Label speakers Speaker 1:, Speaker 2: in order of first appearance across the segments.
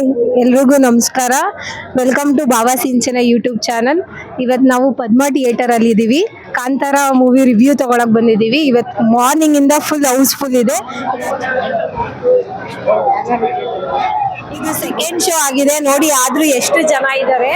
Speaker 1: Hi ಎಲ್ರಿಗೂ ನಮಸ್ಕಾರ. Welcome to Baba Sinchana YouTube channel ಇವತ್ತು ನಾವು ಪದ್ಮ ಥಿಯೇಟರ್ ಅಲ್ಲಿ ಇದ್ದೀವಿ ಕಾಂತಾರ ಮೂವಿ ರಿವ್ಯೂ ತಗೊಳಕ್ ಬಂದಿದ್ದೀವಿ ಇವತ್ತು ಮಾರ್ನಿಂಗ್ ಇಂದ ಫುಲ್ ಹೌಸ್ಫುಲ್ ಇದೆ. ಇದು ಸೆಕೆಂಡ್ ಶೋ ಆಗಿದೆ. ನೋಡಿ ಆದ್ರೂ ಎಷ್ಟು ಜನ ಇದ್ದಾರೆ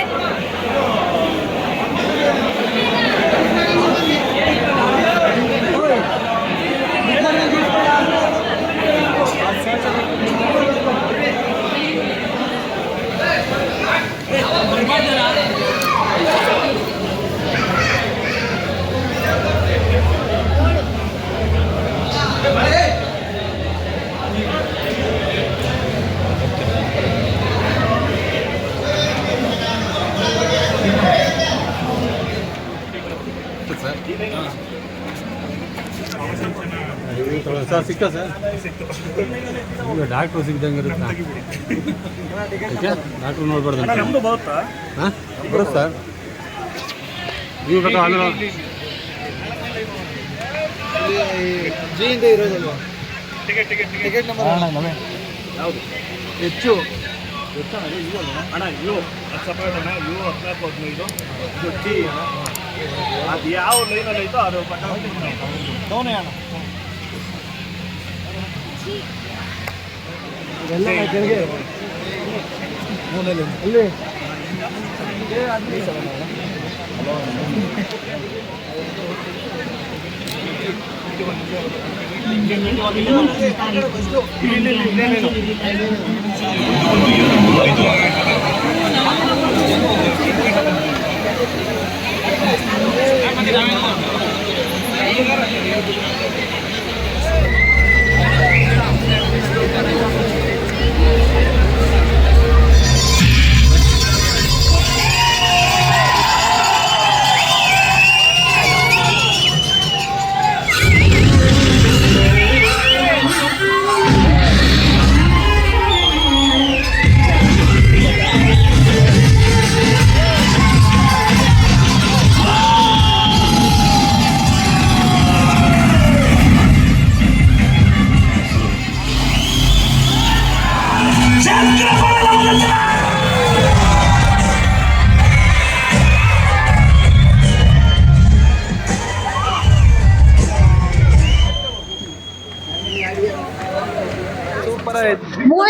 Speaker 2: ಸರ್ ಸಿಕ್ಕ ಸರ್ ಈಗ ಡಾಕ್ಟ್ರು ಸಿಗ್ದಂಗೆ ಇರುತ್ತೆ ಡಾಕ್ಟ್ರು ನೋಡ್ಬಾರ್ದು ಹಾಂ? ಬರುತ್ತೆ ಸರ್. ನೀವು ಬೇಕಾ ಆಮೇಲೆ
Speaker 3: ಟಿಕೆಟ್ ಟಿಕೆಟ್ ಟಿಕೆಟ್ ಯಾವುದು?
Speaker 2: ಹೆಚ್ಚು.
Speaker 3: ಅಣ್ಣ ಯು ಹತ್ತು ಸಪರೇಟ್ ಅಣ್ಣ ಯು ಹತ್ತು ಹದಿನೈದು. ಇದು ಟಿ ಅದು ಯಾವ ಲೈನಲ್ಲಿ ಐತೋ ಅದು ಪಟ್ಟ ಸೋನೆ ಅಣ್ಣ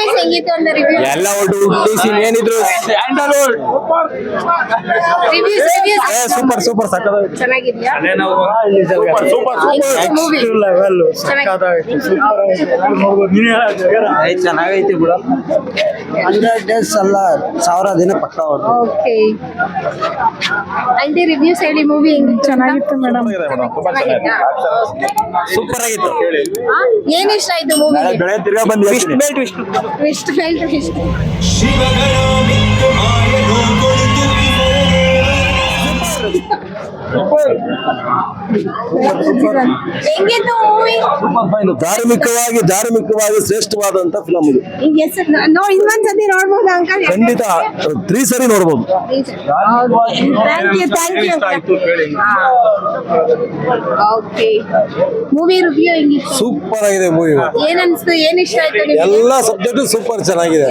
Speaker 1: ಮೂವೀಸ್ ಹೆಂಗಿತ್ತು ಅಂತ ರಿವ್ಯೂ
Speaker 4: ಎಲ್ಲ ಒಟ್ಟು ಹುಟ್ಟಿಸಿ ಏನಿದ್ರು. Sandalwood
Speaker 1: reviews reviews
Speaker 4: super super ಸಕ್ಕದ
Speaker 1: ಚೆನ್ನಾಗಿದ್ಯಾ?
Speaker 3: ಸೂಪರ್ ಸೂಪರ್
Speaker 1: ಮೂವಿ
Speaker 4: ಚೆನ್ನಾಗೈತಿ ಬಿಡ. ಹಂಡ್ರೆಡ್ ಡೇಸ್ ಅಲ್ಲ ಸಾವಿರ ದಿನ ಪಕ್ಕ
Speaker 1: ಓಕೆ. ಆಂಟಿ ರಿವ್ಯೂಸ್ ಹೇಳಿ ಮೂವಿ ಚೆನ್ನಾಗಿತ್ತು ಮೇಡಮ್
Speaker 4: ಸೂಪರ್ ಆಗಿತ್ತು.
Speaker 1: ಏನ್ ಇಷ್ಟ ಆಯ್ತು ಮೂವಿ
Speaker 4: ಬೆಳೆ ತಿರ್ಗಾ ಬಂದು ಟ್ವಿಸ್ಟ್ ಮೇಲೆ ಟ್ವಿಸ್ಟ್
Speaker 1: ಟ್ವಿಸ್ಟ್ ಮೇಲ್ ಟ್ವಿಸ್ಟ್
Speaker 4: ಧಾರ್ಮಿಕವಾಗಿ ಧಾರ್ಮಿಕವಾಗಿ ಶ್ರೇಷ್ಠವಾದಂತ ಫಿಲಂ ಇದು.
Speaker 1: ಇನ್ನೊಂದ್ಸತಿ ನೋಡ್ಬೋದು ಅಂಕಲ್.
Speaker 4: ಖಂಡಿತ. ತ್ರೀ ಸರಿ ನೋಡ್ಬೋದು.
Speaker 1: ಮೂವಿ ರಿವ್ಯೂ
Speaker 4: ಸೂಪರ್ ಆಗಿದೆ ಮೂವಿ
Speaker 1: ಏನ್ ಅನ್ಸ್ತು ಏನ್ ಇಷ್ಟ ಆಯ್ತು
Speaker 4: ಎಲ್ಲ ಸಬ್ಜೆಕ್ಟ್ ಸೂಪರ್ ಚೆನ್ನಾಗಿದೆ.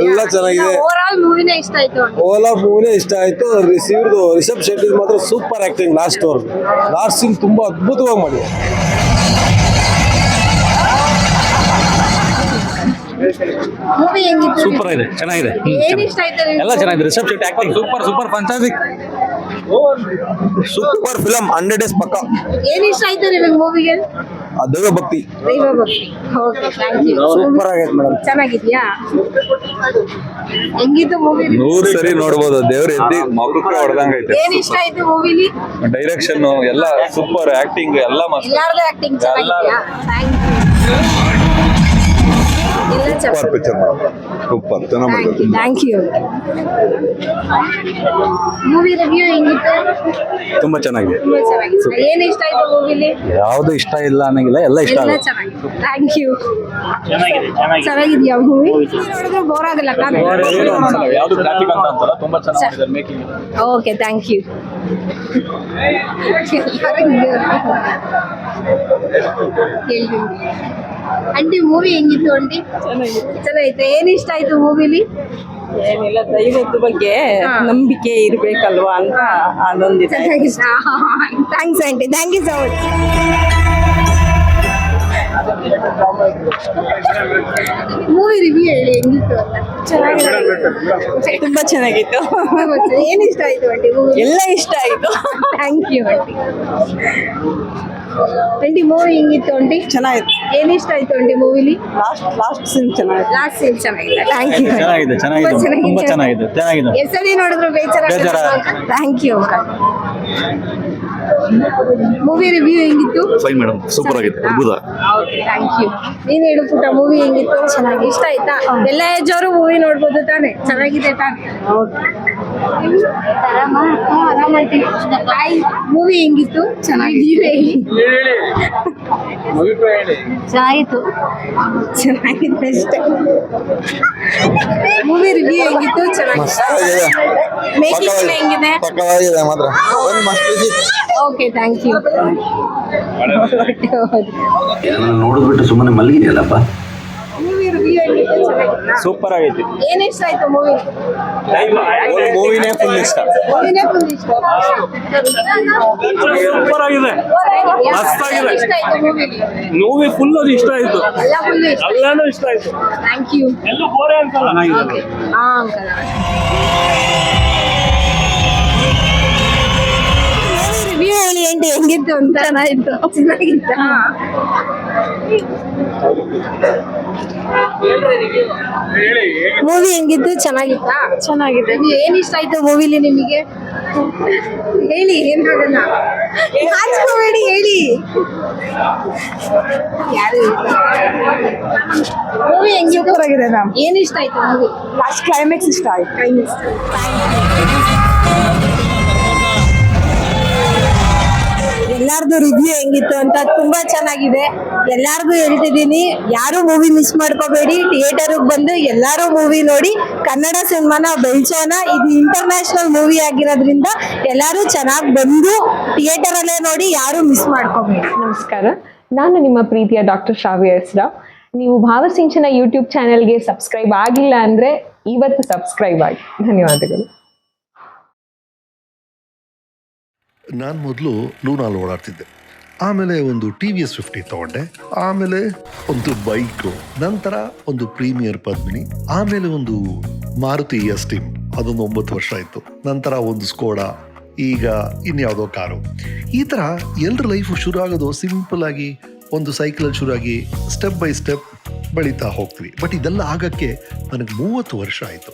Speaker 1: ಎಲ್ಲ ಚೆನ್ನಾಗಿದೆ. ಓವರ್ ಆಲ್ ಮೂವಿನೇ ಇಷ್ಟ ಆಯ್ತು
Speaker 4: ಓಲಾ ಮೂವಿನೇ ಇಷ್ಟ ಆಯ್ತು. ರಿಸೀವ್ ರಿಷಬ್ ಶೆಟ್ಟಿ ಮಾತ್ರ ಸೂಪರ್ ಆಕ್ಟಿಂಗ್ ಲಾಸ್ಟ್ ಅವ್ರದ್ದು ಲಾಸ್ಟ್ ಸೀನ್ ತುಂಬಾ ಅದ್ಭುತವಾಗಿ ಮಾಡಿ
Speaker 1: ಮೂವಿ ಹೆಂಗಿತ್ತು?
Speaker 4: ಸೂಪರ್ ಆಗಿದೆ ಚೆನ್ನಾಗಿದೆ.
Speaker 1: ಏನ್ ಇಷ್ಟ ಆಯ್ತು ನಿಮ್ಗೆ?
Speaker 4: ಎಲ್ಲ ಚೆನ್ನಾಗಿದೆ. Receipt acting super super fantastic super film hundred days ಪಕ್ಕ.
Speaker 1: ಏನ್ ಇಷ್ಟ ಆಯ್ತು ನಿಮಗೆ ಮೂವಿಗೆ
Speaker 4: ದೈವ ಭಕ್ತಿ.
Speaker 1: ದೈವ ಭಕ್ತಿ. ಓಕೆ ಥ್ಯಾಂಕ್ ಯು
Speaker 4: ಸೂಪರ್ ಆಗೈತೆ ಮೇಡಮ್.
Speaker 1: ಚೆನ್ನಾಗಿದ್ಯಾ? ಹೆಂಗಿತ್ತು ಮೂವಿ
Speaker 5: ನೂರು ಸರಿ ನೋಡ್ಬೋದು. ದೇವ್ರ ಎದ್ದಿ ಮಗುಕ್ಕೆ ಹೊಡೆದಂಗೈತೆ.
Speaker 1: ಏನ್ ಇಷ್ಟ ಆಯ್ತು ಮೂವಿಲಿ
Speaker 5: ಡೈರೆಕ್ಷನ್ ಎಲ್ಲ ಸೂಪರ್ ಆಕ್ಟಿಂಗ್ ಎಲ್ಲ ಮಸ್ತ್.
Speaker 1: ಎಲ್ಲಾರ್ದು ಆಕ್ಟಿಂಗ್ ಚೆನ್ನಾಗಿದ್ಯಾ? Thank you
Speaker 5: super picture super ಚೆನ್ನಾಗಿ
Speaker 1: ಥ್ಯಾಂಕ್ ಯು ಮೂವಿ ರಿವ್ಯೂ ಹೆಂಗಿತ್ತು?
Speaker 5: ತುಂಬಾ ಚೆನ್ನಾಗಿದೆ.
Speaker 1: ಏನ್ ಇಷ್ಟ ಆಯ್ತು ಮೂವಿಲಿ
Speaker 5: ಯಾವ್ದು ಇಷ್ಟ ಇಲ್ಲ ಅನ್ನಂಗಿಲ್ಲ ಎಲ್ಲ ಇಷ್ಟ
Speaker 1: ಎಲ್ಲ
Speaker 5: ಆಗುತ್ತೆ.
Speaker 1: ಥ್ಯಾಂಕ್ ಯು ಚೆನ್ನಾಗಿದ್ಯಾ ಮೂವಿ ನೋಡಿದ್ರೆ ಬೋರ್ ಆಗಲ್ಲ
Speaker 5: ಯಾವ್ದು ಟ್ರಾಫಿಕ್ ಅಂತ ಅಂತಲ್ಲ ತುಂಬಾ ಚೆನ್ನಾಗಿ making
Speaker 1: okay thank you aunty movie ಹೆಂಗಿತ್ತು ಅಂಟಿ? ಚೆನ್ನಾಗಿತ್ತು. ಏನ್ ಇಷ್ಟ ಆಯ್ತು ಮೂವಿಲಿ
Speaker 6: ಏನಿಲ್ಲ ದೈವದ ಬಗ್ಗೆ. ನಂಬಿಕೆ ಇರ್ಬೇಕಲ್ವಾ ಅಂತ ಅದೊಂದಿದೆ.
Speaker 1: Thanks aunty thank you so much movie review ಹೇಳಿ ಹೆಂಗಿತ್ತು ಅಂತ?
Speaker 6: ತುಂಬಾ ಚೆನ್ನಾಗಿತ್ತು.
Speaker 1: ಏನ್ ಇಷ್ಟ ಆಯ್ತು ಆಂಟಿ ಮೂವಿ
Speaker 6: ಎಲ್ಲ ಇಷ್ಟ ಆಯ್ತು.
Speaker 1: Thank you aunty. Aunty movie ಹೆಂಗಿತ್ತು ಆಂಟಿ?
Speaker 6: ಚೆನ್ನಾಗಿತ್ತು.
Speaker 1: ಏನ್ ಇಷ್ಟ ಆಯ್ತು ಆಂಟಿ ಮೂವಿಲಿ
Speaker 6: ಲಾಸ್ಟ್ ಲಾಸ್ಟ್ ಸೀನ್ ಚೆನ್ನಾಗಿತ್ತು.
Speaker 1: ಲಾಸ್ಟ್ ಸೀನ್ ಚೆನ್ನಾಗಿದೆ. ಥ್ಯಾಂಕ್ ಯು
Speaker 2: ಚೆನ್ನಾಗಿದೆ ಚೆನ್ನಾಗಿದೆ ತುಂಬಾ ಚೆನ್ನಾಗಿದೆ. ಚೆನ್ನಾಗಿದೆ.
Speaker 1: ಎಷ್ಟಲ್ಲಿ ನೋಡಿದ್ರು ಬೇಜಾರ
Speaker 2: ಬೇಜಾರ.
Speaker 1: ಥ್ಯಾಂಕ್ ಯು ಮೂವಿ ರಿವ್ಯೂ ಹೆಂಗಿತ್ತು?
Speaker 7: ಫೈನ್ ಮೇಡಮ್ ಸೂಪರ್ ಆಗಿದೆ ಅದ್ಭುತ.
Speaker 1: ಥ್ಯಾಂಕ್ ಯು ನೀನ್ ಹೇಳು ಪುಟ್ಟ ಮೂವಿ ಹೆಂಗಿತ್ತು? ಚೆನ್ನಾಗಿ ಇಷ್ಟ ಆಯ್ತಾ? ಎಲ್ಲ ಏಜ್ ಅವರು ಮೂವಿ ನೋಡ್ಬೋದು ತಾನೆ. ಚೆನ್ನಾಗಿದೆ ತಾನೆ. ಮೂವಿ ಹೆಂಗಿತ್ತು? ಚೆನ್ನಾಗಿದೆ. ಚೆನ್ನಾಗಿತ್ತು. ಚೆನ್ನಾಗಿದೆ ಅಷ್ಟೇ. ಮೂವಿ ರಿವ್ಯೂ ಹೆಂಗಿತ್ತು? ಚೆನ್ನಾಗಿದೆ. ಮೇಕಿಂಗ್ ಹೆಂಗಿದೆ?
Speaker 2: ಮಾತ್ರ. ಒಂದು ಮಸ್ತ್
Speaker 1: ಓಕೆ ಥ್ಯಾಂಕ್ ಯು
Speaker 7: ನೋಡಿದ್ಬಿಟ್ಟು ಸುಮ್ಮನೆ ಮಲಗಿದೆಯಲ್ಲಪ್ಪ?
Speaker 2: ಸೂಪರ್ ಆಗೈತಿ.
Speaker 1: ಏನ್ ಇಷ್ಟ ಆಯ್ತು ಮೂವಿ
Speaker 2: ಮೂವಿನೇ ಫುಲ್ ಇಷ್ಟ.
Speaker 1: ಮೂವಿನೇ ಫುಲ್ ಇಷ್ಟ.
Speaker 3: ಸೂಪರ್ ಆಗಿದೆ.
Speaker 1: ಇಷ್ಟ ಆಯ್ತು ಮೂವಿ
Speaker 3: ಮೂವಿ ಫುಲ್ ಅದು ಇಷ್ಟ ಆಯ್ತು. ಎಲ್ಲಾನು ಇಷ್ಟ ಆಯ್ತು.
Speaker 1: ಥ್ಯಾಂಕ್ ಯು
Speaker 3: ಎಲ್ಲೂ ಬೋರೆ
Speaker 1: ಅಂತಲ್ಲ ಹಾ ಅಂಕಲ್. ಹೆಂಗಿತ್ತು ಅಂತ ಚೆನ್ನಾಗಿತ್ತು. ಚೆನ್ನಾಗಿತ್ತ? ಮೂವಿ ಹೆಂಗಿತ್ತು? ಚೆನ್ನಾಗಿತ್ತಾ? ಚೆನ್ನಾಗಿದೆ. ಏನ್ ಇಷ್ಟ ಆಯ್ತು ಮೂವಿಲಿ ನಿಮಗೆ? ಹೇಳಿ ಏನ್ ಆಗಲ್ಲ ಹಾಚ್ಕೋಬೇಡಿ ಹೇಳಿ. ಯಾರು? ಮೂವಿ ಸೂಪರ್
Speaker 6: ಆಗಿದೆ ಮ್ಯಾಮ್.
Speaker 1: ಏನ್ ಇಷ್ಟ ಆಯ್ತು ಮೂವಿ
Speaker 6: ಲಾಸ್ಟ್ ಕ್ಲೈಮ್ಯಾಕ್ಸ್ ಇಷ್ಟ ಆಯ್ತು.
Speaker 1: ಎಲ್ಲಾರ್ದು ರಿವ್ಯೂ ಹೆಂಗಿತ್ತು ಅಂತ ತುಂಬಾ ಚೆನ್ನಾಗಿದೆ. ಎಲ್ಲಾರ್ಗು ಹೇಳ್ತಿದ್ದೀನಿ, ಯಾರು ಮೂವಿ ಮಿಸ್ ಮಾಡ್ಕೋಬೇಡಿ. ಥಿಯೇಟರ್ ಬಂದು ಎಲ್ಲಾರು ಮೂವಿ ನೋಡಿ, ಕನ್ನಡ ಸಿನಿಮಾನ ಬೆಳ್ಸೋಣ. ಇದು ಇಂಟರ್ನ್ಯಾಷನಲ್ ಮೂವಿ ಆಗಿರೋದ್ರಿಂದ ಎಲ್ಲಾರು ಚೆನ್ನಾಗಿ ಬಂದು ಥಿಯೇಟರ್ ಅಲ್ಲೇ ನೋಡಿ, ಯಾರು ಮಿಸ್ ಮಾಡ್ಕೋಬೇಡಿ.
Speaker 8: ನಮಸ್ಕಾರ. ನಾನು ನಿಮ್ಮ ಪ್ರೀತಿಯ ಡಾಕ್ಟರ್ ಶ್ರಾವ್ಯ ಹೆಸ್ರಾ. ನೀವು ಭಾವಸಿಂಚನ ಯೂಟ್ಯೂಬ್ ಚಾನೆಲ್ಗೆ ಸಬ್ಸ್ಕ್ರೈಬ್ ಆಗಿಲ್ಲ ಅಂದರೆ ಇವತ್ತು ಸಬ್ಸ್ಕ್ರೈಬ್ ಆಗಿ. ಧನ್ಯವಾದಗಳು.
Speaker 9: ನಾನು ಮೊದಲು ಲೂನಾಲ್ ಓಡಾಡ್ತಿದ್ದೆ. ಆಮೇಲೆ ಒಂದು ಟಿ ವಿ ಎಸ್ ಫಿಫ್ಟಿ ತಗೊಂಡೆ. ಆಮೇಲೆ ಒಂದು ಬೈಕು, ನಂತರ ಒಂದು ಪ್ರೀಮಿಯರ್ ಪದ್ಮಿನಿ, ಆಮೇಲೆ ಒಂದು ಮಾರುತಿ ಎಸ್ ಟಿಮ್ ಅದೊಂದು ಒಂಬತ್ತು ವರ್ಷ ಆಯಿತು. ನಂತರ ಒಂದು ಸ್ಕೋಡಾ, ಈಗ ಇನ್ಯಾವುದೋ ಕಾರು. ಈ ಥರ ಎಲ್ಲರ ಲೈಫು ಶುರು ಆಗೋದು ಸಿಂಪಲ್ ಆಗಿ ಒಂದು ಸೈಕಲಲ್ಲಿ ಶುರು ಆಗಿ ಸ್ಟೆಪ್ ಬೈ ಸ್ಟೆಪ್ ಬೆಳೀತಾ ಹೋಗ್ತೀವಿ. ಬಟ್ ಇದೆಲ್ಲ ಆಗಕ್ಕೆ ನನಗೆ ಮೂವತ್ತು ವರ್ಷ ಆಯಿತು.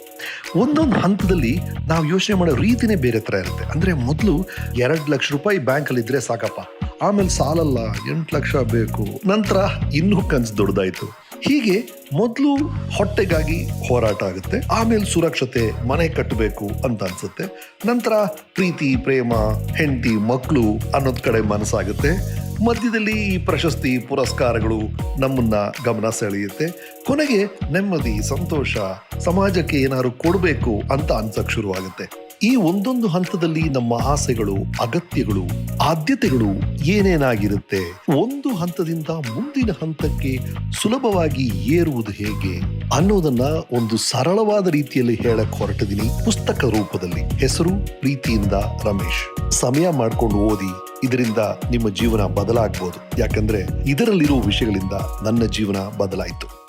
Speaker 9: ಒಂದೊಂದು ಹಂತದಲ್ಲಿ ನಾವು ಯೋಚನೆ ಮಾಡೋ ರೀತಿನೇ ಬೇರೆ ಥರ ಇರುತ್ತೆ. ಅಂದರೆ ಮೊದಲು ಎರಡು ಲಕ್ಷ ರೂಪಾಯಿ ಬ್ಯಾಂಕಲ್ಲಿ ಇದ್ರೆ ಸಾಕಪ್ಪ. ಆಮೇಲೆ ಸಾಲಲ್ಲ, ಎಂಟು ಲಕ್ಷ ಬೇಕು. ನಂತರ ಇನ್ನೂ ಕನ್ಸು ದೊಡ್ಡದಾಯಿತು ಹೀಗೆ ಮೊದಲು ಹೊಟ್ಟೆಗಾಗಿ ಹೋರಾಟ ಆಗುತ್ತೆ. ಆಮೇಲೆ ಸುರಕ್ಷತೆ, ಮನೆ ಕಟ್ಟಬೇಕು ಅಂತ ಅನ್ಸುತ್ತೆ. ನಂತರ ಪ್ರೀತಿ, ಪ್ರೇಮ, ಹೆಂಡತಿ ಮಕ್ಕಳು ಅನ್ನೋದ್ ಕಡೆ ಮನಸ್ಸಾಗುತ್ತೆ. ಮಧ್ಯದಲ್ಲಿ ಈ ಪ್ರಶಸ್ತಿ ಪುರಸ್ಕಾರಗಳು ನಮ್ಮನ್ನ ಗಮನ ಸೆಳೆಯುತ್ತೆ. ಕೊನೆಗೆ ನೆಮ್ಮದಿ, ಸಂತೋಷ, ಸಮಾಜಕ್ಕೆ ಏನಾದ್ರು ಕೊಡಬೇಕು ಅಂತ ಅನ್ಸಕ್ ಶುರುವಾಗುತ್ತೆ. ಈ ಒಂದೊಂದು ಹಂತದಲ್ಲಿ ನಮ್ಮ ಆಸೆಗಳು, ಅಗತ್ಯಗಳು, ಆದ್ಯತೆಗಳು ಏನೇನಾಗಿರುತ್ತೆ, ಒಂದು ಹಂತದಿಂದ ಮುಂದಿನ ಹಂತಕ್ಕೆ ಸುಲಭವಾಗಿ ಏರುವುದು ಹೇಗೆ ಅನ್ನೋದನ್ನ ಒಂದು ಸರಳವಾದ ರೀತಿಯಲ್ಲಿ ಹೇಳಕ್ ಹೊರಟಿದ್ದೀನಿ ಪುಸ್ತಕ ರೂಪದಲ್ಲಿ. ಹೆಸರು, ಪ್ರೀತಿಯಿಂದ ರಮೇಶ್. ಸಮಯ ಮಾಡ್ಕೊಂಡು ಓದಿ. ಇದರಿಂದ ನಿಮ್ಮ ಜೀವನ ಬದಲಾಗ್ಬೋದು. ಯಾಕಂದ್ರೆ ಇದರಲ್ಲಿರುವ ವಿಷಯಗಳಿಂದ ನನ್ನ ಜೀವನ ಬದಲಾಯಿತು.